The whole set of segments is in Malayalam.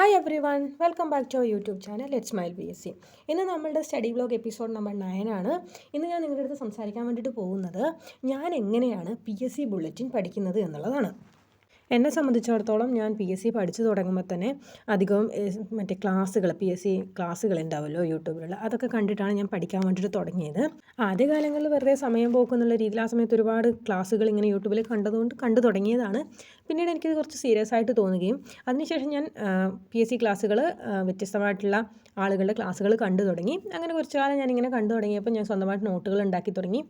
Hi everyone welcome back to our YouTube channel let smile B S C ഇന്ന് നമ്മളുടെ സ്റ്റഡി ബ്ലോഗ് എപ്പിസോഡ് നമ്പർ നയനാണ് ഇന്ന് ഞാൻ നിങ്ങളുടെ അടുത്ത് സംസാരിക്കാൻ വേണ്ടിയിട്ട് പോകുന്നത് ഞാൻ എങ്ങനെയാണ് പി എസ് സി ബുള്ളറ്റിൻ പഠിക്കുന്നത് എന്നുള്ളതാണ്. എന്നെ സംബന്ധിച്ചിടത്തോളം ഞാൻ പി എസ് സി പഠിച്ചു തുടങ്ങുമ്പോൾ തന്നെ അധികവും മറ്റേ ക്ലാസ്സുകൾ പി എസ് സി ക്ലാസ്സുകൾ ഉണ്ടാവുമല്ലോ യൂട്യൂബിലുള്ള. അതൊക്കെ കണ്ടിട്ടാണ് ഞാൻ പഠിക്കാൻ വേണ്ടിയിട്ട് തുടങ്ങിയത്. ആദ്യകാലങ്ങളിൽ വെറുതെ സമയം പോക്കുന്നുള്ള രീതിയിൽ ആ സമയത്ത് ഒരുപാട് ക്ലാസ്സുകൾ ഇങ്ങനെ യൂട്യൂബിൽ കണ്ടതുകൊണ്ട് കണ്ടു തുടങ്ങിയതാണ്. പിന്നീട് എനിക്കത് കുറച്ച് സീരിയസ് ആയിട്ട് തോന്നുകയും അതിനുശേഷം ഞാൻ പി എസ് സി ക്ലാസ്സുകൾ വ്യത്യസ്തമായിട്ടുള്ള ആളുകളുടെ ക്ലാസ്സുകൾ കണ്ടു തുടങ്ങി. അങ്ങനെ കുറച്ച് കാലം ഞാനിങ്ങനെ കണ്ടു തുടങ്ങിയപ്പോൾ ഞാൻ സ്വന്തമായിട്ട് നോട്ടുകൾ ഉണ്ടാക്കി തുടങ്ങി.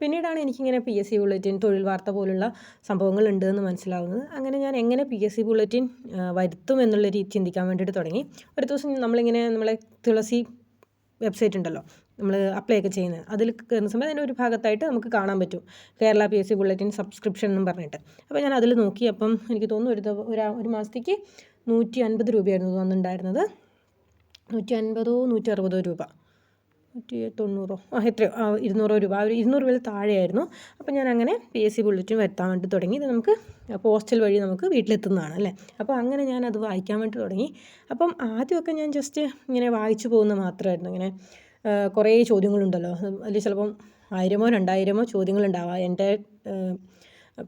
പിന്നീടാണ് എനിക്കിങ്ങനെ പി എസ് സി ബുള്ളറ്റിൻ തൊഴിൽ വാർത്ത പോലുള്ള സംഭവങ്ങൾ ഉണ്ടെന്ന് മനസ്സിലാവുന്നത്. അങ്ങനെ ഞാൻ എങ്ങനെ പി എസ് സി ബുള്ളറ്റിൻ വരുത്തും എന്നുള്ള രീതി ചിന്തിക്കാൻ വേണ്ടിയിട്ട് തുടങ്ങി. ഒരു ദിവസം നമ്മളിങ്ങനെ നമ്മളെ തുളസി വെബ്സൈറ്റ് ഉണ്ടല്ലോ നമ്മൾ അപ്ലൈ ഒക്കെ ചെയ്യുന്നത്. അതിൽ കയറുന്ന സമയത്ത് അതിന്റെ ഒരു ഭാഗത്തായിട്ട് നമുക്ക് കാണാൻ പറ്റും. Kerala P S C bulletin subscription എന്നും പറഞ്ഞിട്ട്. അപ്പോൾ ഞാൻ അതിൽ നോക്കി. അപ്പം എനിക്ക് തോന്നുന്നു ഒരു ഒരു മാസത്തേക്ക് നൂറ്റി അൻപത് രൂപയായിരുന്നു തോന്നുന്നുണ്ടായിരുന്നത് നൂറ്റി അൻപതോ നൂറ്റി അറുപതോ രൂപ. നൂറ്റി തൊണ്ണൂറോ? ആ എത്രയോ? ആ ഇരുന്നൂറോ രൂപ. ഒരു ഇരുന്നൂറ് രൂപയിൽ താഴെയായിരുന്നു. അപ്പോൾ ഞാൻ അങ്ങനെ പി എസ് സി ബുള്ളറ്റിൻ വരുത്താൻ വേണ്ടി തുടങ്ങി. ഇത് നമുക്ക് പോസ്റ്റൽ വഴി നമുക്ക് വീട്ടിലെത്തുന്നതാണ് അല്ലേ? അപ്പോൾ അങ്ങനെ ഞാൻ അത് വായിക്കാൻ വേണ്ടി തുടങ്ങി. അപ്പം ആദ്യമൊക്കെ ഞാൻ ജസ്റ്റ് ഇങ്ങനെ വായിച്ചു പോകുന്ന മാത്രമായിരുന്നു. ഇങ്ങനെ കുറേ ചോദ്യങ്ങളുണ്ടല്ലോ. അതിൽ ചിലപ്പം ആയിരമോ രണ്ടായിരമോ ചോദ്യങ്ങളുണ്ടാവാം. എന്റെ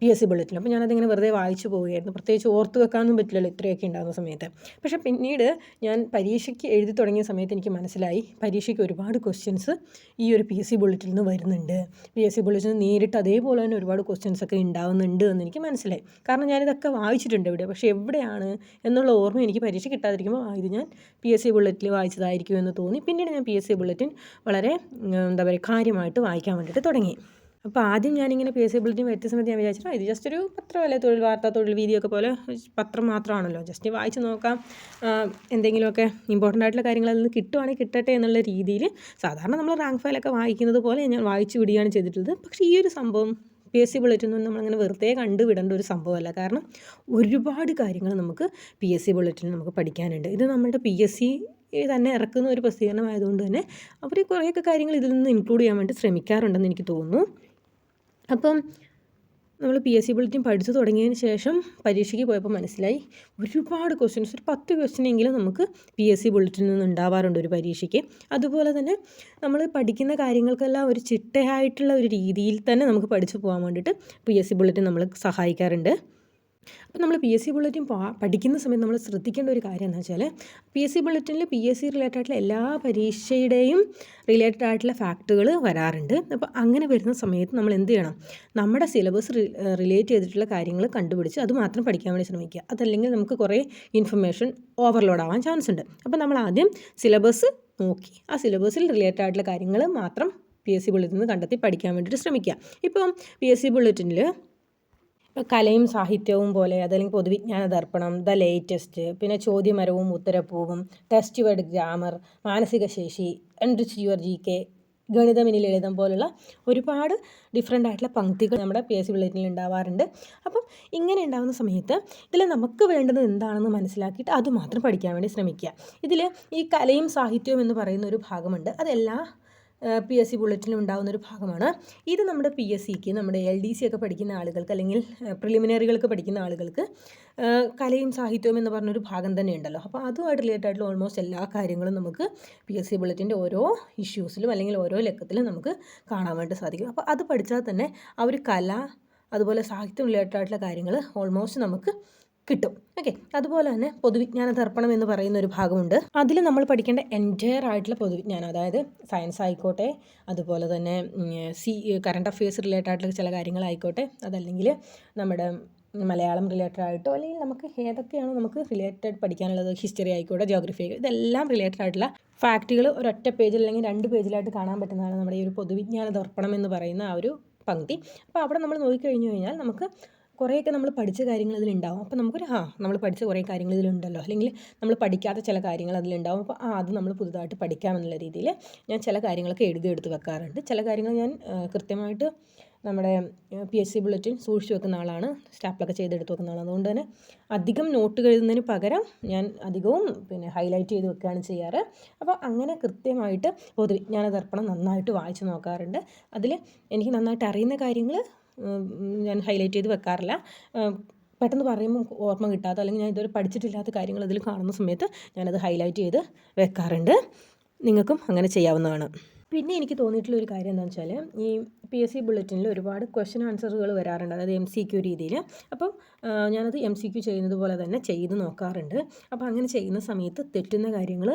പി എസ് സി ബുള്ളറ്റിൻ അപ്പോൾ ഞാനതിങ്ങനെ വെറുതെ വായിച്ചു പോവുകയായിരുന്നു. പ്രത്യേകിച്ച് ഓർത്ത് വെക്കാനൊന്നും പറ്റില്ലല്ലോ ഇത്രയൊക്കെ ഉണ്ടാകുന്ന സമയത്ത്. പക്ഷേ പിന്നീട് ഞാൻ പരീക്ഷയ്ക്ക് എഴുതി തുടങ്ങിയ സമയത്ത് എനിക്ക് മനസ്സിലായി പരീക്ഷയ്ക്ക് ഒരുപാട് ക്വസ്റ്റ്യൻസ് ഈ ഒരു പി എസ് സി ബുള്ളറ്റിൽ നിന്ന് വരുന്നുണ്ട്. പി എസ് സി ബുള്ളറ്റിൽ നിന്ന് നേരിട്ട് അതേപോലെ തന്നെ ഒരുപാട് ക്വസ്റ്റ്യൻസ് ഒക്കെ ഉണ്ടാവുന്നുണ്ട് എന്ന് എനിക്ക് മനസ്സിലായി. കാരണം ഞാനിതൊക്കെ വായിച്ചിട്ടുണ്ട് ഇവിടെ. പക്ഷേ എവിടെയാണ് എന്നുള്ള ഓർമ്മ എനിക്ക് പരീക്ഷ കിട്ടാതിരിക്കുമ്പോൾ ഇത് ഞാൻ പി എസ് സി ബുള്ളറ്റിൽ വായിച്ചതായിരിക്കും എന്ന് തോന്നി. പിന്നീട് ഞാൻ പി എസ് സി ബുള്ളറ്റിൻ വളരെ എന്താ പറയുക കാര്യമായിട്ട് വായിക്കാൻ വേണ്ടിയിട്ട് തുടങ്ങി. അപ്പോൾ ആദ്യം ഞാനിങ്ങനെ പി എസ് സി ബുള്ളറ്റിൻ വരുത്തിയ സമയത്ത് ഞാൻ വിചാരിച്ചു ഇത് ജസ്റ്റ് ഒരു പത്രമല്ലേ തൊഴിൽ വാർത്ത തൊഴിൽ വീതിയൊക്കെ പോലെ പത്രം മാത്രമാണല്ലോ. ജസ്റ്റ് വായിച്ച് നോക്കാം എന്തെങ്കിലുമൊക്കെ ഇമ്പോർട്ടന്റ് ആയിട്ടുള്ള കാര്യങ്ങൾ നിന്ന് കിട്ടുവാണെങ്കിൽ കിട്ടട്ടെ എന്നുള്ള രീതിയിൽ സാധാരണ നമ്മൾ റാങ്ക് ഫയലൊക്കെ വായിക്കുന്നത് പോലെ ഞാൻ വായിച്ചു വിടുകയാണ് ചെയ്തിട്ടുള്ളത്. പക്ഷേ ഈ ഒരു സംഭവം പി എസ് സി ബുള്ളറ്റിനൊന്നും നമ്മളങ്ങനെ വെറുതെ കണ്ടുവിടേണ്ട ഒരു സംഭവമല്ല. കാരണം ഒരുപാട് കാര്യങ്ങൾ നമുക്ക് പി എസ് സി ബുള്ളറ്റിന് നമുക്ക് പഠിക്കാനുണ്ട്. ഇത് നമ്മുടെ പി എസ് സി തന്നെ ഇറക്കുന്ന ഒരു പ്രസിദ്ധീകരണമായതുകൊണ്ട് തന്നെ അവർ കുറേയൊക്കെ കാര്യങ്ങൾ ഇതിൽ നിന്ന് ഇൻക്ലൂഡ് ചെയ്യാൻ വേണ്ടി ശ്രമിക്കാറുണ്ടെന്ന് എനിക്ക് തോന്നുന്നു. അപ്പം നമ്മൾ പി എസ് സി ബുള്ളറ്റിൻ പഠിച്ചു തുടങ്ങിയതിന് ശേഷം പരീക്ഷയ്ക്ക് പോയപ്പോൾ മനസ്സിലായി ഒരുപാട് ക്വസ്റ്റ്യൻസ് ഒരു പത്ത് ക്വസ്റ്റ്യനെങ്കിലും നമുക്ക് പി എസ് സി ബുള്ളറ്റിനിൽ നിന്ന് ഉണ്ടാവാറുണ്ട് ഒരു പരീക്ഷയ്ക്ക്. അതുപോലെ തന്നെ നമ്മൾ പഠിക്കുന്ന കാര്യങ്ങൾക്കെല്ലാം ഒരു ചിട്ടയായിട്ടുള്ള ഒരു രീതിയിൽ തന്നെ നമുക്ക് പഠിച്ചു പോകാൻ വേണ്ടിയിട്ട് പി എസ് സി ബുള്ളറ്റിൻ നമ്മൾ സഹായിക്കാറുണ്ട്. അപ്പോൾ നമ്മൾ പി എസ് സി ബുള്ളറ്റിൻ പഠിക്കുന്ന സമയത്ത് നമ്മൾ ശ്രദ്ധിക്കേണ്ട ഒരു കാര്യം എന്ന് വെച്ചാൽ പി എസ് സി ബുള്ളറ്റിനിൽ പി എസ് സി റിലേറ്റഡ് ആയിട്ടുള്ള എല്ലാ പരീക്ഷയുടെയും റിലേറ്റഡ് ആയിട്ടുള്ള ഫാക്റ്റുകൾ വരാറുണ്ട്. അപ്പോൾ അങ്ങനെ വരുന്ന സമയത്ത് നമ്മൾ എന്ത് ചെയ്യണം? നമ്മുടെ സിലബസ് റിലേറ്റ് ചെയ്തിട്ടുള്ള കാര്യങ്ങൾ കണ്ടുപിടിച്ച് അത് മാത്രം പഠിക്കാൻ വേണ്ടി ശ്രമിക്കുക. അതല്ലെങ്കിൽ നമുക്ക് കുറേ ഇൻഫർമേഷൻ ഓവർലോഡ് ആവാൻ ചാൻസ് ഉണ്ട്. അപ്പോൾ നമ്മൾ ആദ്യം സിലബസ് നോക്കി. ആ സിലബസിൽ റിലേറ്റഡ് ആയിട്ടുള്ള കാര്യങ്ങൾ മാത്രം പി എസ് സി ബുള്ളറ്റിൽ നിന്ന് കണ്ടെത്തി പഠിക്കാൻ വേണ്ടിയിട്ട് ശ്രമിക്കുക. ഇപ്പം പി എസ് സി ബുള്ളറ്റിനിൽ കലയും സാഹിത്യവും പോലെ അതല്ലെങ്കിൽ പൊതുവിജ്ഞാന ദർപ്പണം ദ ലേറ്റസ്റ്റ് പിന്നെ ചോദ്യമരവും ഉത്തരപ്പൂവും ടെസ്റ്റ് വേർഡ് ഗ്രാമർ മാനസിക ശേഷി എൻറിച്ച് യുവർ ജി കെ ഗണിതമിനി ലളിതം പോലുള്ള ഒരുപാട് ഡിഫറെന്റ് ആയിട്ടുള്ള പങ്ക്തികൾ നമ്മുടെ പി എസ് സി ബുള്ളറ്റിനിൽ ഉണ്ടാവാറുണ്ട്. അപ്പം ഇങ്ങനെ ഉണ്ടാകുന്ന സമയത്ത് ഇതിൽ നമുക്ക് വേണ്ടത് എന്താണെന്ന് മനസ്സിലാക്കിയിട്ട് അത് മാത്രം പഠിക്കാൻ വേണ്ടി ശ്രമിക്കുക. ഇതിൽ ഈ കലയും സാഹിത്യവും എന്ന് പറയുന്ന ഒരു ഭാഗമുണ്ട്. അതെല്ലാ പി എസ് സി ബുള്ളറ്റിനും ഉണ്ടാകുന്ന ഒരു ഭാഗമാണ്. ഇത് നമ്മുടെ പി എസ് സിക്ക് നമ്മുടെ എൽ ഡി സി ഒക്കെ പഠിക്കുന്ന ആളുകൾക്ക് അല്ലെങ്കിൽ പ്രിലിമിനറികൾക്ക് പഠിക്കുന്ന ആളുകൾക്ക് കലയും സാഹിത്യവും എന്ന് പറഞ്ഞൊരു ഭാഗം തന്നെ ഉണ്ടല്ലോ. അപ്പോൾ അതുമായിട്ട് റിലേറ്റഡ് ആയിട്ടുള്ള ഓൾമോസ്റ്റ് എല്ലാ കാര്യങ്ങളും നമുക്ക് പി എസ് സി ബുള്ളറ്റിന്റെ ഓരോ ഇഷ്യൂസിലും അല്ലെങ്കിൽ ഓരോ ലക്കത്തിലും നമുക്ക് കാണാൻ വേണ്ടി സാധിക്കും. അപ്പോൾ അത് പഠിച്ചാൽ തന്നെ ആ ഒരു കല അതുപോലെ സാഹിത്യം റിലേറ്റഡ് ആയിട്ടുള്ള കാര്യങ്ങൾ ഓൾമോസ്റ്റ് നമുക്ക് കിട്ടും. ഓക്കെ അതുപോലെ തന്നെ പൊതുവിജ്ഞാന ദർപ്പണം എന്ന് പറയുന്ന ഒരു ഭാഗമുണ്ട്. അതിൽ നമ്മൾ പഠിക്കേണ്ട എന്റയർ ആയിട്ടുള്ള പൊതുവിജ്ഞാനം അതായത് സയൻസ് ആയിക്കോട്ടെ അതുപോലെ തന്നെ സി കറണ്ട് അഫയേഴ്സ് റിലേറ്റഡ് ആയിട്ടുള്ള ചില കാര്യങ്ങളായിക്കോട്ടെ അതല്ലെങ്കിൽ നമ്മുടെ മലയാളം റിലേറ്റഡ് ആയിട്ടോ അല്ലെങ്കിൽ നമുക്ക് ഏതൊക്കെയാണോ നമുക്ക് റിലേറ്റഡ് പഠിക്കാനുള്ളത് ഹിസ്റ്ററി ആയിക്കോട്ടെ ജോഗ്രഫി ആയിക്കോട്ടെ ഇതെല്ലാം റിലേറ്റഡ് ആയിട്ടുള്ള ഫാക്റ്റുകൾ ഒരൊറ്റ പേജിൽ അല്ലെങ്കിൽ രണ്ട് പേജിലായിട്ട് കാണാൻ പറ്റുന്നതാണ് നമ്മുടെ ഈ ഒരു പൊതുവിജ്ഞാന ദർപ്പണം എന്ന് പറയുന്ന ആ ഒരു പങ്ക്തി. അപ്പോൾ അവിടെ നമ്മൾ നോക്കിക്കഴിഞ്ഞു കഴിഞ്ഞാൽ നമുക്ക് കുറേയൊക്കെ നമ്മൾ പഠിച്ച കാര്യങ്ങൾ ഇതിലുണ്ടാവും അപ്പോൾ നമുക്കൊരു ആ നമ്മൾ പഠിച്ച കുറേ കാര്യങ്ങൾ ഇതിലുണ്ടല്ലോ അല്ലെങ്കിൽ നമ്മൾ പഠിക്കാത്ത ചില കാര്യങ്ങൾ അതിലുണ്ടാവും. അപ്പോൾ ആ അത് നമ്മൾ പുതുതായിട്ട് പഠിക്കാമെന്നുള്ള രീതിയിൽ ഞാൻ ചില കാര്യങ്ങളൊക്കെ എഴുതി എടുത്ത് വെക്കാറുണ്ട്. ചില കാര്യങ്ങൾ ഞാൻ കൃത്യമായിട്ട് നമ്മുടെ പി എസ് സി ബുള്ളറ്റിൻ സൂക്ഷിച്ച് വെക്കുന്ന ആളാണ്. സ്റ്റാപ്പിലൊക്കെ ചെയ്തെടുത്ത് വെക്കുന്ന ആളാണ്. അതുകൊണ്ട് തന്നെ അധികം നോട്ട് എഴുതുന്നതിന് പകരം ഞാൻ അധികവും പിന്നെ ഹൈലൈറ്റ് ചെയ്ത് വെക്കുകയാണ് ചെയ്യാറ്. അപ്പോൾ അങ്ങനെ കൃത്യമായിട്ട് പൊതുവിജ്ഞാന ദർപ്പണം നന്നായിട്ട് വായിച്ച് നോക്കാറുണ്ട്. അതിൽ എനിക്ക് നന്നായിട്ട് അറിയുന്ന കാര്യങ്ങൾ ഞാൻ ഹൈലൈറ്റ് ചെയ്ത് വെക്കാറില്ല. പെട്ടെന്ന് പറയുമ്പോൾ ഓർമ്മ കിട്ടാത്ത അല്ലെങ്കിൽ ഞാൻ ഇതുവരെ പഠിച്ചിട്ടില്ലാത്ത കാര്യങ്ങൾ ഇതിൽ കാണുന്ന സമയത്ത് ഞാനത് ഹൈലൈറ്റ് ചെയ്ത് വെക്കാറുണ്ട്. നിങ്ങൾക്കും അങ്ങനെ ചെയ്യാവുന്നതാണ്. പിന്നെ എനിക്ക് തോന്നിയിട്ടുള്ള ഒരു കാര്യം എന്താണെന്ന് വെച്ചാൽ ഈ പി എസ് സി ബുള്ളറ്റിനിൽ ഒരുപാട് ക്വസ്റ്റ്യൻ ആൻസറുകൾ വരാറുണ്ട്. അതായത് എം സി ക്യു രീതിയിൽ. അപ്പം ഞാനത് എം സി ക്യു ചെയ്യുന്നത് പോലെ തന്നെ ചെയ്ത് നോക്കാറുണ്ട്. അപ്പോൾ അങ്ങനെ ചെയ്യുന്ന സമയത്ത് തെറ്റുന്ന കാര്യങ്ങൾ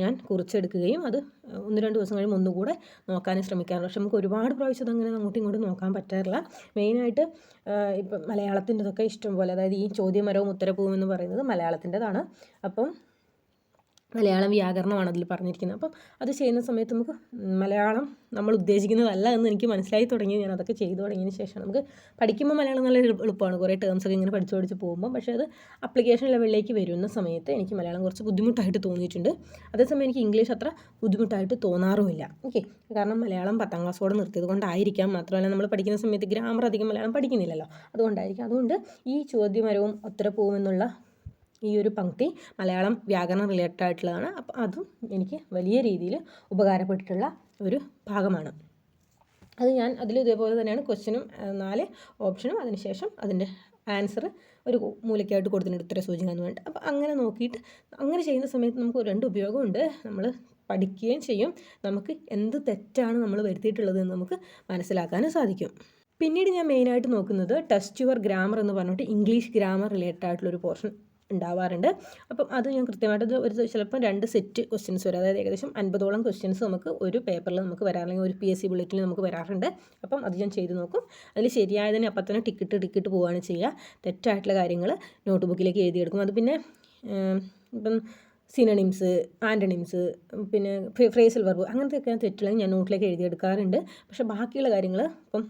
ഞാൻ കുറിച്ചെടുക്കുകയും അത് ഒന്ന് രണ്ട് ദിവസം കഴിയുമ്പോൾ ഒന്നുകൂടെ നോക്കാനും ശ്രമിക്കാറുണ്ട്. പക്ഷെ നമുക്ക് ഒരുപാട് പ്രാവശ്യം അങ്ങനെ അങ്ങോട്ടും ഇങ്ങോട്ടും നോക്കാൻ പറ്റാറില്ല. മെയിനായിട്ട് ഇപ്പം മലയാളത്തിന്റെതൊക്കെ ഇഷ്ടം പോലെ അതായത് ഈ ചോദ്യമരവും ഉത്തരപ്പൂവും എന്ന് പറയുന്നത് മലയാളത്തിന്റെതാണ്. അപ്പം മലയാളം വ്യാകരണമാണ് അതിൽ പറഞ്ഞിരിക്കുന്നത്. അപ്പം അത് ചെയ്യുന്ന സമയത്ത് നമുക്ക് മലയാളം നമ്മൾ ഉദ്ദേശിക്കുന്നതല്ല എന്ന് എനിക്ക് മനസ്സിലായി തുടങ്ങി. ഞാൻ അതൊക്കെ ചെയ്തു തുടങ്ങിയതിന് ശേഷം നമുക്ക് പഠിക്കുമ്പോൾ മലയാളം നല്ല എളുപ്പമാണ്. കുറേ ടേംസ് ഒക്കെ ഇങ്ങനെ പഠിച്ചു പഠിച്ച് പോകുമ്പോൾ പക്ഷേ അത് അപ്ലിക്കേഷൻ ലെവലിലേക്ക് വരുന്ന സമയത്ത് എനിക്ക് മലയാളം കുറച്ച് ബുദ്ധിമുട്ടായിട്ട് തോന്നിയിട്ടുണ്ട്. അതേസമയം എനിക്ക് ഇംഗ്ലീഷ് അത്ര ബുദ്ധിമുട്ടായിട്ട് തോന്നാറുമില്ല. ഓക്കെ. കാരണം മലയാളം പത്താം ക്ലാസ്സോടെ നിർത്തിയത് കൊണ്ടായിരിക്കാം. മാത്രമല്ല നമ്മൾ പഠിക്കുന്ന സമയത്ത് ഗ്രാമർ അധികം മലയാളം പഠിക്കുന്നില്ലല്ലോ. അതുകൊണ്ടായിരിക്കും. അതുകൊണ്ട് ഈ ചോദ്യമരവും ഉത്തരപ്പൂവും എന്നുള്ള ഈ ഒരു പങ്ക്തി മലയാളം വ്യാകരണം റിലേറ്റഡ് ആയിട്ടുള്ളതാണ്. അപ്പോൾ അതും എനിക്ക് വലിയ രീതിയിൽ ഉപകാരപ്പെട്ടിട്ടുള്ള ഒരു ഭാഗമാണ്. അത് ഞാൻ അതിൽ ഇതേപോലെ തന്നെയാണ് ക്വസ്റ്റ്യനും നാല് ഓപ്ഷനും അതിനുശേഷം അതിന്റെ ആൻസർ ഒരു മൂലയ്ക്കായിട്ട് കൊടുത്തിട്ടുണ്ട് ഉത്തര സൂചിക എന്ന് പറഞ്ഞിട്ട്. അപ്പോൾ അങ്ങനെ നോക്കിയിട്ട് അങ്ങനെ ചെയ്യുന്ന സമയത്ത് നമുക്ക് രണ്ട് ഉപയോഗമുണ്ട്. നമ്മൾ പഠിക്കുകയും ചെയ്യും. നമുക്ക് എന്ത് തെറ്റാണ് നമ്മൾ വരുത്തിയിട്ടുള്ളത് എന്ന് നമുക്ക് മനസ്സിലാക്കാനും സാധിക്കും. പിന്നീട് ഞാൻ മെയിനായിട്ട് നോക്കുന്നത് ടെസ്റ്റ് യുവർ ഗ്രാമർ എന്ന് പറഞ്ഞിട്ട് ഇംഗ്ലീഷ് ഗ്രാമർ റിലേറ്റഡ് ആയിട്ടുള്ളൊരു പോർഷൻ ഉണ്ടാവാറുണ്ട്. അപ്പം അത് ഞാൻ കൃത്യമായിട്ട് ഒരു ചിലപ്പോൾ രണ്ട് സെറ്റ് ക്വസ്റ്റ്യൻസ് വരും. അതായത് ഏകദേശം അൻപതോളം ക്വസ്റ്റ്യൻസ് നമുക്ക് ഒരു പേപ്പറിൽ നമുക്ക് വരാറില്ലെങ്കിൽ ഒരു പി എസ് സി ബുള്ളറ്റിൽ നമുക്ക് വരാറുണ്ട്. അപ്പം അത് ഞാൻ ചെയ്ത് നോക്കും. അതിൽ ശരിയായതിനെ അപ്പം തന്നെ ടിക്കറ്റ് ടിക്കറ്റ് പോവുകയാണ് ചെയ്യുക. തെറ്റായിട്ടുള്ള കാര്യങ്ങൾ നോട്ട് ബുക്കിലേക്ക് എഴുതിയെടുക്കും. അത് പിന്നെ ഇപ്പം സിനണിംസ് ആന്റണിംസ് പിന്നെ ഫ്രേസൽ വർബ് അങ്ങനത്തെയൊക്കെ തെറ്റില്ലെങ്കിൽ ഞാൻ നോട്ടിലേക്ക് എഴുതിയെടുക്കാറുണ്ട്. പക്ഷേ ബാക്കിയുള്ള കാര്യങ്ങൾ ഇപ്പം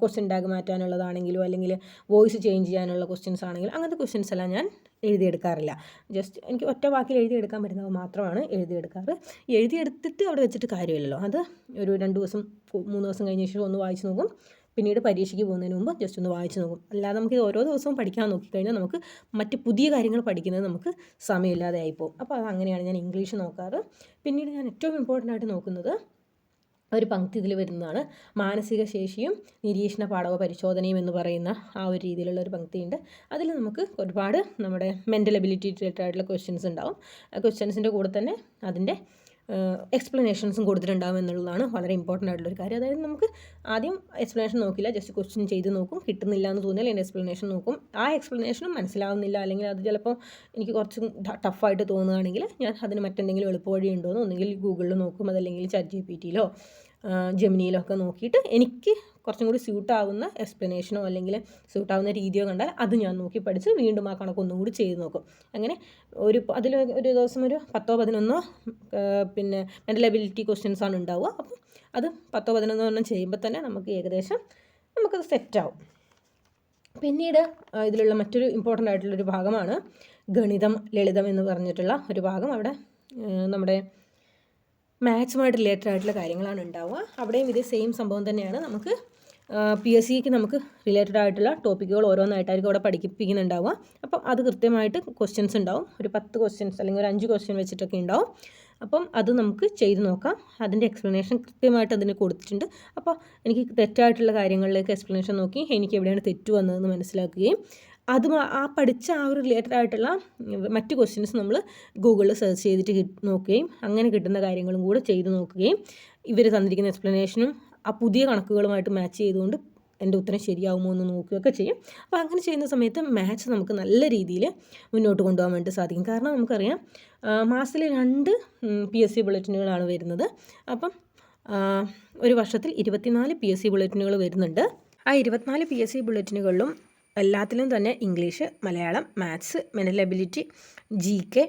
ക്വസ്റ്റ്യൻ ടാഗ് മാറ്റാനുള്ളതാണെങ്കിലും അല്ലെങ്കിൽ വോയിസ് ചേഞ്ച് ചെയ്യാനുള്ള ക്വസ്റ്റ്യൻസ് ആണെങ്കിലും അങ്ങനത്തെ ക്വസ്റ്റ്യൻസ് എല്ലാം ഞാൻ എഴുതിയെടുക്കാറില്ല. ജസ്റ്റ് എനിക്ക് ഒറ്റ വാക്കിൽ എഴുതിയെടുക്കാൻ പറ്റുന്നത് മാത്രമാണ് എഴുതിയെടുക്കാറ്. എഴുതിയെടുത്തിട്ട് അവിടെ വെച്ചിട്ട് കാര്യമില്ലല്ലോ. അത് ഒരു രണ്ട് ദിവസം മൂന്ന് ദിവസം കഴിഞ്ഞ ശേഷം ഒന്ന് വായിച്ച് നോക്കും. പിന്നീട് പരീക്ഷയ്ക്ക് പോകുന്നതിന് മുമ്പ് ജസ്റ്റ് ഒന്ന് വായിച്ച് നോക്കും. അല്ലാതെ നമുക്ക് ഓരോ ദിവസവും പഠിക്കാൻ നോക്കിക്കഴിഞ്ഞാൽ നമുക്ക് മറ്റ് പുതിയ കാര്യങ്ങൾ പഠിക്കുന്നത് നമുക്ക് സമയമില്ലാതെ ആയിപ്പോകും അപ്പോൾ അത് അങ്ങനെയാണ് ഞാൻ ഇംഗ്ലീഷ് നോക്കാറ്. പിന്നീട് ഞാൻ ഏറ്റവും ഇമ്പോർട്ടന്റ് ആയിട്ട് നോക്കുന്നത് ഒരു പങ്ക്തി ഇതിൽ വരുന്നതാണ്. മാനസിക ശേഷിയും നിരീക്ഷണ പാഠവ പരിശോധനയും എന്ന് പറയുന്ന ആ ഒരു രീതിയിലുള്ള ഒരു പങ്ക്തിയുണ്ട്. അതിൽ നമുക്ക് ഒരുപാട് നമ്മുടെ മെന്റൽ എബിലിറ്റി റിലേറ്റഡ് ആയിട്ടുള്ള ക്വസ്റ്റ്യൻസ് ഉണ്ടാവും. ആ ക്വസ്റ്റ്യൻസിന്റെ കൂടെ തന്നെ അതിന്റെ എക്സ്പ്ലനേഷൻസും കൊടുത്തിട്ടുണ്ടാവും എന്നുള്ളതാണ് വളരെ ഇമ്പോർട്ടന്റ് ആയിട്ടുള്ള ഒരു കാര്യം. അതായത് നമുക്ക് ആദ്യം എക്സ്പ്ലനേഷൻ നോക്കില്ല. ജസ്റ്റ് ക്വസ്റ്റ്യൻ ചെയ്ത് നോക്കും. കിട്ടുന്നില്ല എന്ന് തോന്നിയാൽ എന്റെ എക്സ്പ്ലനേഷൻ നോക്കും. ആ എക്സ്പ്ലനേഷനും മനസ്സിലാവുന്നില്ല. അല്ലെങ്കിൽ അത് ചിലപ്പോൾ എനിക്ക് കുറച്ച് ടഫായിട്ട് തോന്നുകയാണെങ്കിൽ ഞാൻ അതിന് മറ്റെന്തെങ്കിലും എളുപ്പവഴി ഉണ്ടോ എന്ന് ഒന്നുകിൽ ഗൂഗിളിൽ നോക്കും. അതല്ലെങ്കിൽ ചാറ്റ് ജി പി ടിയിലോ ജെമിനിയിലോ ഒക്കെ നോക്കിയിട്ട് എനിക്ക് കുറച്ചും കൂടി സ്യൂട്ടാവുന്ന എക്സ്പ്ലനേഷനോ അല്ലെങ്കിൽ സ്യൂട്ടാവുന്ന രീതിയോ കണ്ടാൽ അത് ഞാൻ നോക്കി പഠിച്ച് വീണ്ടും ആ കണക്കൊന്നും കൂടി ചെയ്ത് നോക്കും. അങ്ങനെ ഒരു അതിൽ ഒരു ദിവസം ഒരു പത്തോ പതിനൊന്നോ പിന്നെ മെന്റൽ എബിലിറ്റി ക്വസ്റ്റ്യൻസ് ആണ് ഉണ്ടാവുക. അപ്പം അത് പത്തോ പതിനൊന്നോ എണ്ണം ചെയ്യുമ്പോൾ തന്നെ നമുക്ക് ഏകദേശം നമുക്കത് സെറ്റാവും. പിന്നീട് ഇതിലുള്ള മറ്റൊരു ഇമ്പോർട്ടന്റ് ആയിട്ടുള്ളൊരു ഭാഗമാണ് ഗണിതം ലളിതം എന്ന് പറഞ്ഞിട്ടുള്ള ഒരു ഭാഗം. അവിടെ നമ്മുടെ മാത്സുമായിട്ട് റിലേറ്റഡ് ആയിട്ടുള്ള കാര്യങ്ങളാണ് ഉണ്ടാവുക. അവിടെയും ഇതേ സെയിം സംഭവം തന്നെയാണ്. നമുക്ക് പി എസ് സിക്ക് നമുക്ക് റിലേറ്റഡ് ആയിട്ടുള്ള ടോപ്പിക്കുകൾ ഓരോന്നായിട്ടായിരിക്കും അവിടെ പഠിപ്പിക്കുന്നുണ്ടാവുക. അപ്പം അത് കൃത്യമായിട്ട് ക്വസ്റ്റ്യൻസ് ഉണ്ടാവും. ഒരു പത്ത് ക്വസ്റ്റ്യൻസ് അല്ലെങ്കിൽ ഒരു അഞ്ച് ക്വസ്റ്റ്യൻ വെച്ചിട്ടൊക്കെ ഉണ്ടാവും. അപ്പം അത് നമുക്ക് ചെയ്ത് നോക്കാം. അതിന്റെ എക്സ്പ്ലനേഷൻ കൃത്യമായിട്ട് അതിന് കൊടുത്തിട്ടുണ്ട്. അപ്പോൾ എനിക്ക് തെറ്റായിട്ടുള്ള കാര്യങ്ങളിലേക്ക് എക്സ്പ്ലനേഷൻ നോക്കി എനിക്ക് എവിടെയാണ് തെറ്റ് വന്നതെന്ന് മനസ്സിലാക്കുകയും അത് ആ പഠിച്ച ആ ഒരു റിലേറ്റഡ് ആയിട്ടുള്ള മറ്റ് ക്വസ്റ്റ്യൻസ് നമ്മൾ ഗൂഗിളിൽ സെർച്ച് ചെയ്തിട്ട് നോക്കുകയും അങ്ങനെ കിട്ടുന്ന കാര്യങ്ങളും കൂടെ ചെയ്ത് നോക്കുകയും ഇവർ തന്നിരിക്കുന്ന എക്സ്പ്ലനേഷനും ആ പുതിയ കണക്കുകളുമായിട്ട് മാച്ച് ചെയ്തുകൊണ്ട് എന്റെ ഉത്തരം ശരിയാവുമോ എന്ന് നോക്കുകയൊക്കെ ചെയ്യും. അപ്പോൾ അങ്ങനെ ചെയ്യുന്ന സമയത്ത് മാച്ച് നമുക്ക് നല്ല രീതിയിൽ മുന്നോട്ട് കൊണ്ടുപോകാൻ വേണ്ടി സാധിക്കും. കാരണം നമുക്കറിയാം മാസത്തിൽ രണ്ട് പി എസ് സി ബുള്ളറ്റിനുകളാണ് വരുന്നത്. അപ്പം ഒരു വർഷത്തിൽ ഇരുപത്തിനാല് പി എസ് സി ബുള്ളറ്റിനുകൾ വരുന്നുണ്ട്. ആ ഇരുപത്തിനാല് പി എസ് സി ബുള്ളറ്റിനുകളിലും എല്ലാത്തിലും തന്നെ English Malayalam maths mental ability G K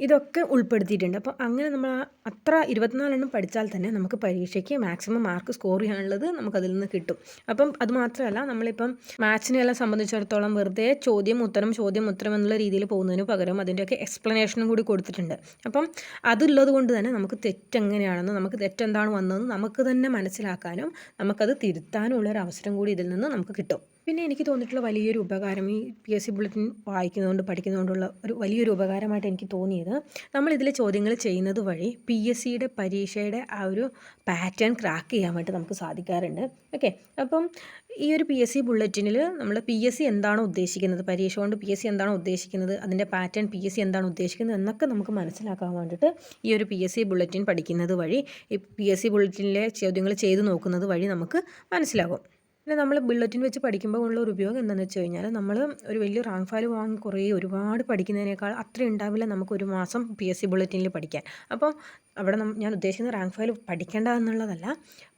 ഇതൊക്കെ ഉൾപ്പെടുത്തിയിട്ടുണ്ട്. അപ്പോൾ അങ്ങനെ നമ്മൾ അത്ര ഇരുപത്തിനാലെണ്ണം പഠിച്ചാൽ തന്നെ നമുക്ക് പരീക്ഷയ്ക്ക് മാക്സിമം മാർക്ക് സ്കോർ ചെയ്യാനുള്ളത് നമുക്കതിൽ നിന്ന് കിട്ടും. അപ്പം അത് മാത്രമല്ല നമ്മളിപ്പം മാത്സിനെല്ലാം സംബന്ധിച്ചിടത്തോളം വെറുതെ ചോദ്യം ഉത്തരം ചോദ്യം ഉത്തരം എന്നുള്ള രീതിയിൽ പോകുന്നതിന് പകരം അതിന്റെയൊക്കെ എക്സ്പ്ലനേഷനും കൂടി കൊടുത്തിട്ടുണ്ട്. അപ്പം അതുള്ളത് കൊണ്ട് തന്നെ നമുക്ക് തെറ്റെങ്ങനെയാണെന്ന് നമുക്ക് തെറ്റെന്താണ് വന്നതെന്ന് നമുക്ക് തന്നെ മനസ്സിലാക്കാനും നമുക്കത് തിരുത്താനും ഉള്ളൊരു അവസരം കൂടി ഇതിൽ നിന്ന് നമുക്ക് കിട്ടും. പിന്നെ എനിക്ക് തോന്നിയിട്ടുള്ള വലിയൊരു ഉപകാരം ഈ പി എസ് സി ബുള്ളറ്റിൻ വായിക്കുന്നതുകൊണ്ട് പഠിക്കുന്നതുകൊണ്ടുള്ള ഒരു വലിയൊരു ഉപകാരമായിട്ട് എനിക്ക് തോന്നിയത് നമ്മൾ ഇതിൽ ചോദ്യങ്ങൾ ചെയ്യുന്നത് വഴി പി എസ് സിയുടെ പരീക്ഷയുടെ ആ ഒരു പാറ്റേൺ ക്രാക്ക് ചെയ്യാൻ വേണ്ടി നമുക്ക് സാധിക്കാറുണ്ട്. ഓക്കെ അപ്പം ഈ ഒരു പി എസ് സി ബുള്ളറ്റിനിൽ നമ്മൾ പി എസ് സി എന്താണോ ഉദ്ദേശിക്കുന്നത്? പരീക്ഷ കൊണ്ട് പി എസ് സി എന്താണോ ഉദ്ദേശിക്കുന്നത്? അതിന്റെ പാറ്റേൺ പി എസ് സി എന്താണ് ഉദ്ദേശിക്കുന്നത്? എന്നൊക്കെ നമുക്ക് മനസ്സിലാക്കാൻ വേണ്ടിയിട്ട് ഈ ഒരു പി എസ് സി ബുള്ളറ്റിൻ പഠിക്കുന്നത് വഴി ഈ പി എസ് സി ബുള്ളറ്റിനിലെ ചോദ്യങ്ങൾ ചെയ്തു നോക്കുന്നത് വഴി നമുക്ക് മനസ്സിലാകും. പിന്നെ നമ്മൾ ബുള്ളറ്റിൻ വെച്ച് പഠിക്കുമ്പോൾ ഉള്ള ഒരു ഉപയോഗം എന്താണെന്ന് വെച്ച് കഴിഞ്ഞാൽ നമ്മൾ ഒരു വലിയ റാങ്ക് ഫയൽ വാങ്ങി കുറേ ഒരുപാട് പഠിക്കുന്നതിനേക്കാൾ അത്ര ഉണ്ടാവില്ല നമുക്ക് ഒരു മാസം പി എസ് സി ബുള്ളറ്റിനിൽ പഠിക്കാൻ. അപ്പം അവിടെ ഞാൻ ഉദ്ദേശിക്കുന്ന റാങ്ക് ഫയൽ പഠിക്കേണ്ട എന്നുള്ളതല്ല.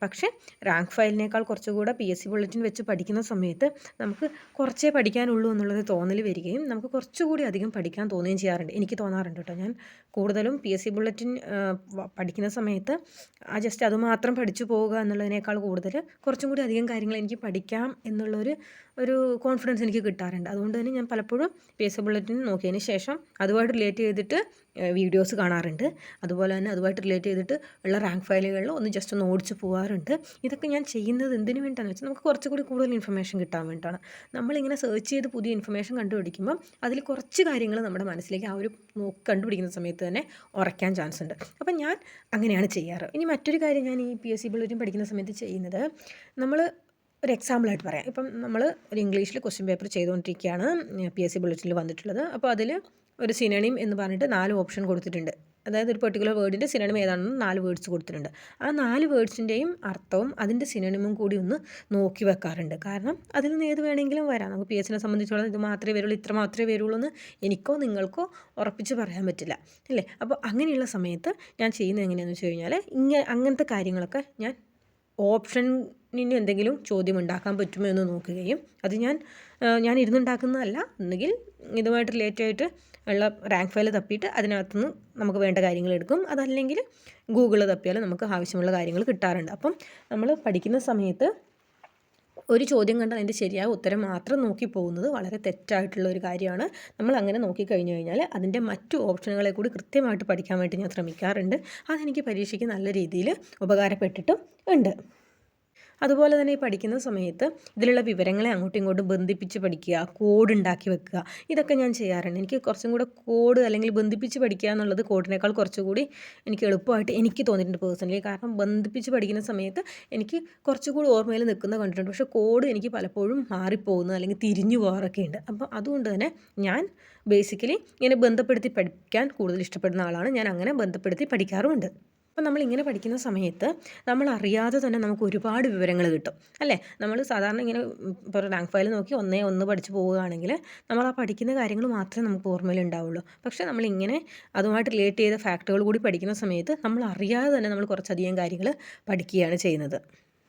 പക്ഷേ റാങ്ക് ഫയലിനേക്കാൾ കുറച്ചുകൂടെ പി എസ് സി ബുള്ളറ്റിൻ വെച്ച് പഠിക്കുന്ന സമയത്ത് നമുക്ക് കുറച്ചേ പഠിക്കാനുള്ളൂ എന്നുള്ളത് തോന്നൽ വരികയും നമുക്ക് കുറച്ചുകൂടി അധികം പഠിക്കാൻ തോന്നുകയും ചെയ്യാറുണ്ട്. എനിക്ക് തോന്നാറുണ്ട് കേട്ടോ. ഞാൻ കൂടുതലും പി എസ് സി ബുള്ളറ്റിൻ പഠിക്കുന്ന സമയത്ത് ആ ജസ്റ്റ് അതുമാത്രം പഠിച്ചു പോവുക എന്നുള്ളതിനേക്കാൾ കൂടുതൽ കുറച്ചും കൂടി അധികം കാര്യങ്ങൾ എനിക്ക് പഠിക്കാം എന്നുള്ളൊരു ഒരു കോൺഫിഡൻസ് എനിക്ക് കിട്ടാറുണ്ട്. അതുകൊണ്ട് തന്നെ ഞാൻ പലപ്പോഴും പി എസ് ബുള്ളറ്റിൻ നോക്കിയതിന് ശേഷം അതുമായിട്ട് റിലേറ്റ് ചെയ്തിട്ട് വീഡിയോസ് കാണാറുണ്ട്. അതുപോലെ തന്നെ അതുമായിട്ട് റിലേറ്റ് ചെയ്തിട്ട് ഉള്ള റാങ്ക് ഫയലുകളിൽ ഒന്ന് ജസ്റ്റ് ഒന്ന് ഓടിച്ച് പോകാറുണ്ട് ഇതൊക്കെ ഞാൻ ചെയ്യുന്നത് എന്തിനു വേണ്ടിയിട്ടാണെന്ന് വെച്ചാൽ നമുക്ക് കുറച്ചുകൂടി കൂടുതൽ ഇൻഫർമേഷൻ കിട്ടാൻ വേണ്ടിയിട്ടാണ് നമ്മളിങ്ങനെ സെർച്ച് ചെയ്ത് പുതിയ ഇൻഫർമേഷൻ കണ്ടുപിടിക്കുമ്പോൾ അതിൽ കുറച്ച് കാര്യങ്ങൾ നമ്മുടെ മനസ്സിലേക്ക് ആ ഒരു കണ്ടുപിടിക്കുന്ന സമയത്ത് തന്നെ ഉറയ്ക്കാൻ ചാൻസ് ഉണ്ട്. അപ്പം ഞാൻ അങ്ങനെയാണ് ചെയ്യാറ്. ഇനി മറ്റൊരു കാര്യം ഞാൻ ഈ പി എസ് സി ബുള്ളറ്റിൻ പഠിക്കുന്ന സമയത്ത് ചെയ്യുന്നത്. നമ്മൾ ഒരു എക്സാമ്പിളായിട്ട് പറയാം. ഇപ്പം നമ്മൾ ഒരു ഇംഗ്ലീഷിൽ ക്വസ്റ്റ്യൻ പേപ്പർ ചെയ്തുകൊണ്ടിരിക്കുകയാണ് പി എസ് സി ബുള്ളറ്റിനിൽ വന്നിട്ടുള്ളത്. അപ്പോൾ അതിൽ ഒരു സിനണിം എന്ന് പറഞ്ഞിട്ട് നാല് ഓപ്ഷൻ കൊടുത്തിട്ടുണ്ട്. അതായത് ഒരു പെർട്ടിക്കുലർ വേർഡിന്റെ സിനണിം ഏതാണെന്ന് നാല് വേർഡ്സ് കൊടുത്തിട്ടുണ്ട്. ആ നാല് വേർഡ്സിന്റെയും അർത്ഥവും അതിന്റെ സിനണിമും കൂടി ഒന്ന് നോക്കി വെക്കാറുണ്ട്. കാരണം അതിൽ നിന്ന് ഏത് വേണമെങ്കിലും വരാം. നമുക്ക് പി എസിനെ സംബന്ധിച്ചോളം ഇത് മാത്രമേ വരുള്ളൂ ഇത്ര മാത്രമേ വരുള്ളൂ എന്ന് എനിക്കോ നിങ്ങൾക്കോ ഉറപ്പിച്ച് പറയാൻ പറ്റില്ല. അല്ലേ? അപ്പോൾ അങ്ങനെയുള്ള സമയത്ത് ഞാൻ ചെയ്യുന്നത് എങ്ങനെയാണെന്ന് വെച്ച് കഴിഞ്ഞാൽ ഇങ്ങനെ അങ്ങനത്തെ കാര്യങ്ങളൊക്കെ ഞാൻ ഓപ്ഷനിന് എന്തെങ്കിലും ചോദ്യം ഉണ്ടാക്കാൻ പറ്റുമോ എന്ന് നോക്കുകയും അത് ഞാൻ ഞാൻ ഇരുന്നുണ്ടാക്കുന്നതല്ല. ഒന്നുകിൽ ഇതുമായിട്ട് റിലേറ്റ് ആയിട്ട് ഉള്ള റാങ്ക് ഫയൽ തപ്പിയിട്ട് അതിനകത്തുനിന്ന് നമുക്ക് വേണ്ട കാര്യങ്ങൾ എടുക്കും. അതല്ലെങ്കിൽ ഗൂഗിൾ തപ്പിയാൽ നമുക്ക് ആവശ്യമുള്ള കാര്യങ്ങൾ കിട്ടാറുണ്ട്. അപ്പം നമ്മൾ പഠിക്കുന്ന സമയത്ത് ഒരു ചോദ്യം കണ്ടാൽ അതിന്റെ ശരിയായ ഉത്തരം മാത്രം നോക്കി പോകുന്നത് വളരെ തെറ്റായിട്ടുള്ള ഒരു കാര്യമാണ്. നമ്മൾ അങ്ങനെ നോക്കിക്കഴിഞ്ഞു കഴിഞ്ഞാൽ അതിന്റെ മറ്റു ഓപ്ഷനുകളെ കൂടി കൃത്യമായിട്ട് പഠിക്കാൻ വേണ്ടി ഞാൻ ശ്രമിക്കാറുണ്ട്. അതെനിക്ക് പരീക്ഷയ്ക്ക് നല്ല രീതിയിൽ ഉപകാരപ്പെട്ടിട്ടും ഉണ്ട്. അതുപോലെ തന്നെ ഈ പഠിക്കുന്ന സമയത്ത് ഇതിലുള്ള വിവരങ്ങളെ അങ്ങോട്ടും ഇങ്ങോട്ടും ബന്ധിപ്പിച്ച് പഠിക്കുക കോഡ് ഉണ്ടാക്കി വെക്കുക. ഇതൊക്കെ ഞാൻ ചെയ്യാറുണ്ട്. എനിക്ക് കുറച്ചും കൂടെ കോഡ് അല്ലെങ്കിൽ ബന്ധിപ്പിച്ച് പഠിക്കുക എന്നുള്ളത് കോഡിനേക്കാൾ കുറച്ചുകൂടി എനിക്ക് എളുപ്പമായിട്ട് എനിക്ക് തോന്നിയിട്ടുണ്ട് പേഴ്സണലി കാരണം ബന്ധിപ്പിച്ച് പഠിക്കുന്ന സമയത്ത് എനിക്ക് കുറച്ചുകൂടി ഓർമ്മയിൽ നിൽക്കുന്ന കണ്ടിട്ടുണ്ട്. പക്ഷേ കോഡ് എനിക്ക് പലപ്പോഴും മാറിപ്പോകുന്നു അല്ലെങ്കിൽ തിരിഞ്ഞു പോകാറൊക്കെ ഉണ്ട്. അപ്പോൾ അതുകൊണ്ട് തന്നെ ഞാൻ ബേസിക്കലി ഇങ്ങനെ ബന്ധപ്പെടുത്തി പഠിക്കാൻ കൂടുതൽ ഇഷ്ടപ്പെടുന്ന ആളാണ്. ഞാൻ അങ്ങനെ ബന്ധപ്പെടുത്തി പഠിക്കാറുമുണ്ട്. അപ്പോൾ നമ്മൾ ഇങ്ങനെ പഠിക്കുന്ന സമയത്ത് നമ്മൾ അറിയാതെ തന്നെ നമുക്ക് ഒരുപാട് വിവരങ്ങൾ കിട്ടും. അല്ലേ? നമ്മൾ സാധാരണ ഇങ്ങനെ ഇപ്പോൾ റാങ്ക് ഫയൽ നോക്കി ഒന്നേ ഒന്ന് പഠിച്ച് പോവുകയാണെങ്കിൽ നമ്മൾ ആ പഠിക്കുന്ന കാര്യങ്ങൾ മാത്രമേ നമുക്ക് ഓർമ്മയിൽ ഉണ്ടാവുള്ളൂ. പക്ഷേ നമ്മളിങ്ങനെ അതുമായിട്ട് റിലേറ്റ് ചെയ്ത ഫാക്ടുകൾ കൂടി പഠിക്കുന്ന സമയത്ത് നമ്മൾ അറിയാതെ തന്നെ നമ്മൾ കുറച്ചധികം കാര്യങ്ങൾ പഠിക്കുകയാണ് ചെയ്യുന്നത്.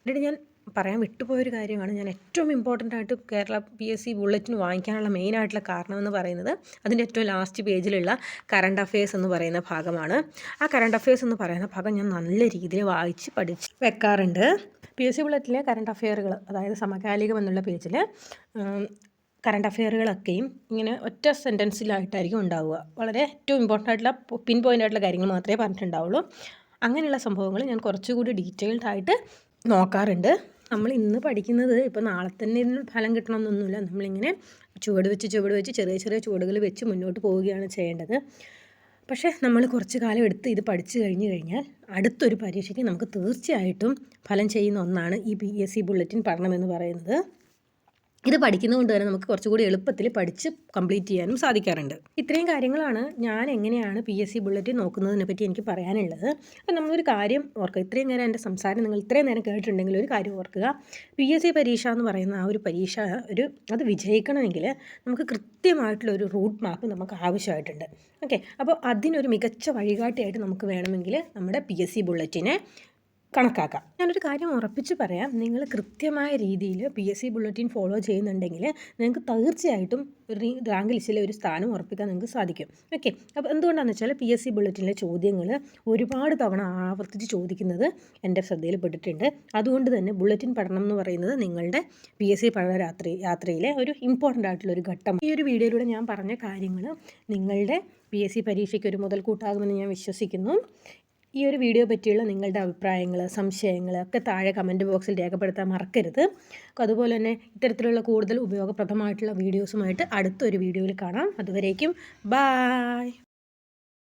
എന്നിട്ട് ഞാൻ പറയാൻ വിട്ടുപോയൊരു കാര്യമാണ് ഞാൻ ഏറ്റവും ഇമ്പോർട്ടന്റ് ആയിട്ട് കേരള പി എസ് സി ബുള്ളറ്റിന് വാങ്ങിക്കാനുള്ള മെയിൻ ആയിട്ടുള്ള കാരണം എന്ന് പറയുന്നത് അതിന്റെ ഏറ്റവും ലാസ്റ്റ് പേജിലുള്ള കറണ്ട് അഫയേഴ്സ് എന്ന് പറയുന്ന ഭാഗമാണ്. ആ കറണ്ട് അഫയേഴ്സ് എന്ന് പറയുന്ന ഭാഗം ഞാൻ നല്ല രീതിയിൽ വായിച്ച് പഠിച്ച് വെക്കാറുണ്ട്. പി എസ് സി ബുള്ളറ്റിലെ കറണ്ട് അഫെയറുകൾ അതായത് സമകാലികം എന്നുള്ള പേജിൽ കറണ്ട് അഫെയറുകളൊക്കെയും ഇങ്ങനെ ഒറ്റ സെന്റൻസിലായിട്ടായിരിക്കും ഉണ്ടാവുക. വളരെ ഏറ്റവും ഇമ്പോർട്ടന്റ് ആയിട്ടുള്ള പിൻ പോയിന്റ് ആയിട്ടുള്ള കാര്യങ്ങൾ മാത്രമേ പറഞ്ഞിട്ടുണ്ടാവുള്ളൂ. അങ്ങനെയുള്ള സംഭവങ്ങൾ ഞാൻ കുറച്ചുകൂടി ഡീറ്റെയിൽഡ് ആയിട്ട് നോക്കാറുണ്ട്. നമ്മൾ ഇന്ന് പഠിക്കുന്നത് ഇപ്പോൾ നാളെ തന്നെ ഇതിന് ഫലം കിട്ടണമെന്നൊന്നുമില്ല. നമ്മളിങ്ങനെ ചുവട് വെച്ച് ചുവട് വെച്ച് ചെറിയ ചെറിയ ചുവടുകൾ വെച്ച് മുന്നോട്ട് പോവുകയാണ് ചെയ്യേണ്ടത്. പക്ഷേ നമ്മൾ കുറച്ച് കാലം എടുത്ത് ഇത് പഠിച്ചു കഴിഞ്ഞ് കഴിഞ്ഞാൽ അടുത്തൊരു പരീക്ഷയ്ക്ക് നമുക്ക് തീർച്ചയായിട്ടും ഫലം ചെയ്യുന്ന ഒന്നാണ് ഈ പി എസ് സി ബുള്ളറ്റിൻ പഠനമെന്ന് പറയുന്നത്. ഇത് പഠിക്കുന്നതുകൊണ്ട് തന്നെ നമുക്ക് കുറച്ചുകൂടി എളുപ്പത്തിൽ പഠിച്ച് കംപ്ലീറ്റ് ചെയ്യാനും സാധിക്കാറുണ്ട്. ഇത്രയും കാര്യങ്ങളാണ് ഞാൻ എങ്ങനെയാണ് പി എസ് സി ബുള്ളറ്റ് നോക്കുന്നതിനെ പറ്റി എനിക്ക് പറയാനുള്ളത്. അപ്പം നമ്മളൊരു കാര്യം ഓർക്കുക. ഇത്രയും നേരം എന്റെ സംസാരം നിങ്ങൾ ഇത്രയും നേരം കേട്ടിട്ടുണ്ടെങ്കിൽ ഒരു കാര്യം ഓർക്കുക. പി എസ് സി പരീക്ഷ എന്ന് പറയുന്ന ആ ഒരു പരീക്ഷ ഒരു അത് വിജയിക്കണമെങ്കിൽ നമുക്ക് കൃത്യമായിട്ടുള്ള ഒരു റൂട്ട് മാപ്പ് നമുക്ക് ആവശ്യമായിട്ടുണ്ട്. ഓക്കെ അപ്പോൾ അതിനൊരു മികച്ച വഴികാട്ടിയായിട്ട് നമുക്ക് വേണമെങ്കിൽ നമ്മുടെ പി എസ് സി ബുള്ളറ്റിനെ കണക്കാക്കാം. ഞാനൊരു കാര്യം ഉറപ്പിച്ച് പറയാം. നിങ്ങൾ കൃത്യമായ രീതിയിൽ P S C bulletin follow ചെയ്യുന്നുണ്ടെങ്കിൽ നിങ്ങൾക്ക് തീർച്ചയായിട്ടും ഒരു റാങ്ക് ലിസ്റ്റിലെ ഒരു സ്ഥാനം ഉറപ്പിക്കാൻ നിങ്ങൾക്ക് സാധിക്കും. ഓക്കെ അപ്പോൾ എന്തുകൊണ്ടാണെന്ന് വെച്ചാൽ പി എസ് സി ബുള്ളറ്റിനിലെ ചോദ്യങ്ങൾ ഒരുപാട് തവണ ആവർത്തിച്ച് ചോദിക്കുന്നത് എന്റെ ശ്രദ്ധയിൽപ്പെട്ടിട്ടുണ്ട്. അതുകൊണ്ട് തന്നെ ബുള്ളറ്റിൻ പഠനം എന്ന് പറയുന്നത് നിങ്ങളുടെ പി എസ് സി പഠന രാത്രി യാത്രയിലെ ഒരു ഇമ്പോർട്ടന്റ് ആയിട്ടുള്ള ഒരു ഘട്ടം. ഈ ഒരു വീഡിയോയിലൂടെ ഞാൻ പറഞ്ഞ കാര്യങ്ങൾ നിങ്ങളുടെ പി എസ് സി പരീക്ഷയ്ക്ക് ഒരു മുതൽക്കൂട്ടാകുമെന്ന് ഞാൻ വിശ്വസിക്കുന്നു. ഈ ഒരു വീഡിയോ പറ്റിയുള്ള നിങ്ങളുടെ അഭിപ്രായങ്ങൾ സംശയങ്ങൾ ഒക്കെ താഴെ കമന്റ് ബോക്സിൽ രേഖപ്പെടുത്താൻ മറക്കരുത്. അതുപോലെ തന്നെ ഇത്തരത്തിലുള്ള കൂടുതൽ ഉപയോഗപ്രദമായിട്ടുള്ള വീഡിയോസുമായിട്ട് അടുത്തൊരു വീഡിയോയിൽ കാണാം. അതുവരേക്കും ബായ്